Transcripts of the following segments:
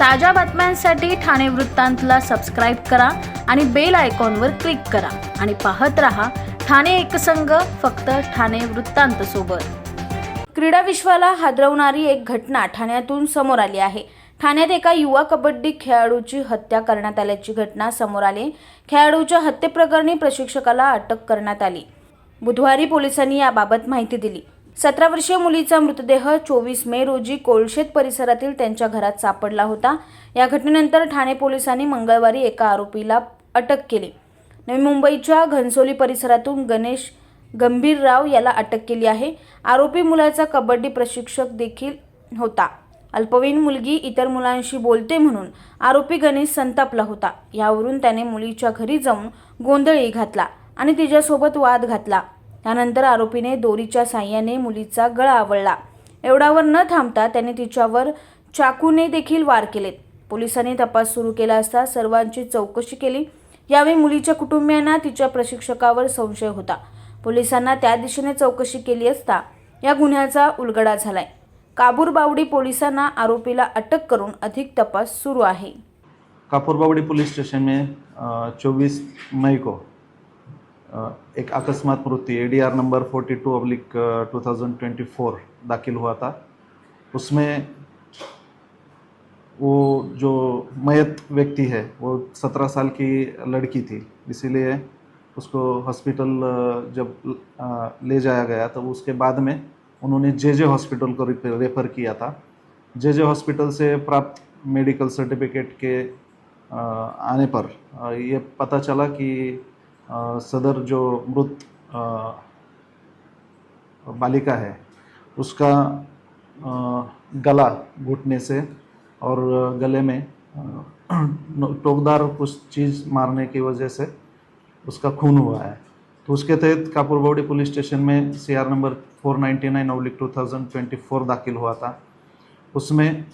ताज्या बातम्यांसाठी ठाणे वृत्तांतला सबस्क्राईब करा आणि बेल आयकॉनवर क्लिक करा. आणि पाहत रहा ठाणे एकसंघ फक्त ठाणे वृत्तांत सोबत. क्रीडा विश्वाला हादरवणारी एक घटना ठाण्यातून समोर आली आहे. ठाण्यात एका युवा कबड्डी खेळाडूची हत्या करण्यात आल्याची घटना समोर आली. खेळाडूच्या हत्येप्रकरणी प्रशिक्षकाला अटक करण्यात आली. बुधवारी पोलिसांनी याबाबत माहिती दिली. सतरा वर्षीय मुलीचा मृतदेह चोवीस मे रोजी कोळशेत परिसरातील त्यांच्या घरात सापडला होता. या घटनेनंतर ठाणे पोलिसांनी मंगळवारी एका आरोपीला अटक केली. नवी मुंबईच्या घनसोली परिसरातून गणेश गंभीरराव याला अटक केली आहे. आरोपी मुलाचा कबड्डी प्रशिक्षक देखील होता. अल्पवयीन मुलगी इतर मुलांशी बोलते म्हणून आरोपी गणेश संतापला होता. यावरून त्याने मुलीच्या घरी जाऊन गोंधळी घातला आणि तिच्यासोबत वाद घातला. त्यानंतर आरोपीने दोरीच्या साह्याने मुलीचा गळा आवळला. एवढावर न थांबता त्याने तिच्यावर चाकूने देखील वार केलेत. पोलिसांनी तपास सुरू केला असता सर्वांची चौकशी केली. यावेळी मुलीच्या कुटुंबियांना तिच्या प्रशिक्षकावर संशय होता. पोलिसांना त्या दिशेने चौकशी केली असता या गुन्ह्याचा उलगडा झालाय. काबूरबावडी पोलिसांना आरोपीला अटक करून अधिक तपास सुरू आहे. कापूरबावड़ी पुलिस स्टेशन में चौबीस मई को एक अकस्मात मृत्यु A D R number forty two oblique two thousand twenty four दाखिल हुआ था। उसमें वो जो मयत व्यक्ति है, वो सत्रह साल की लड़की थी, इसीलिए उसको हॉस्पिटल जब ले जाया गया तो उसके बाद में उन्होंने जे जे हॉस्पिटल को रेफर किया था। जे जे हॉस्पिटल से प्राप्त मेडिकल सर्टिफिकेट के आने पर ये पता चला कि सदर जो मृत बालिका है, उसका गला घुटने से और गले में टोकदार कुछ चीज़ मारने की वजह से उसका खून हुआ है। तो उसके तहत कापुरबावड़ी पुलिस स्टेशन में C R number four ninety nine two thousand twenty four दाखिल हुआ था। उसमें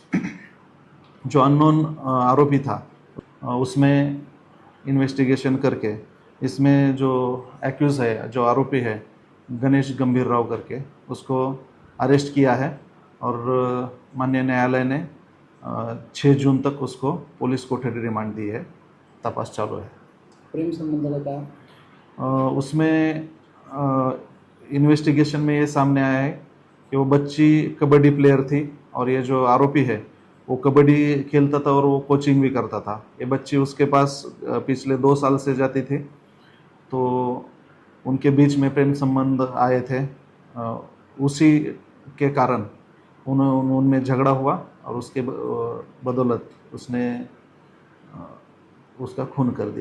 जो अननोन आरोपी था उसमें इन्वेस्टिगेशन करके इसमें जो एक्यूज़ है जो आरोपी है गणेश गंभीर राव करके उसको अरेस्ट किया है और माननीय न्यायालय ने छः जून तक उसको पुलिस कोठरी रिमांड दी है। तपास चालू है। प्रेम संबंध अ, उसमें इन्वेस्टिगेशन में ये सामने आया है कि वो बच्ची कबड्डी प्लेयर थी और ये जो आरोपी है वो कबड्डी खेलता था और वो कोचिंग भी करता था। ये बच्ची उसके पास पिछले दो साल से जाती थी। तो उनके बीच में प्रेम संबंध आए थे। उसी के कारण उन, उन- उनमें झगड़ा हुआ और उसके बदौलत उसने उसका खून कर दिया।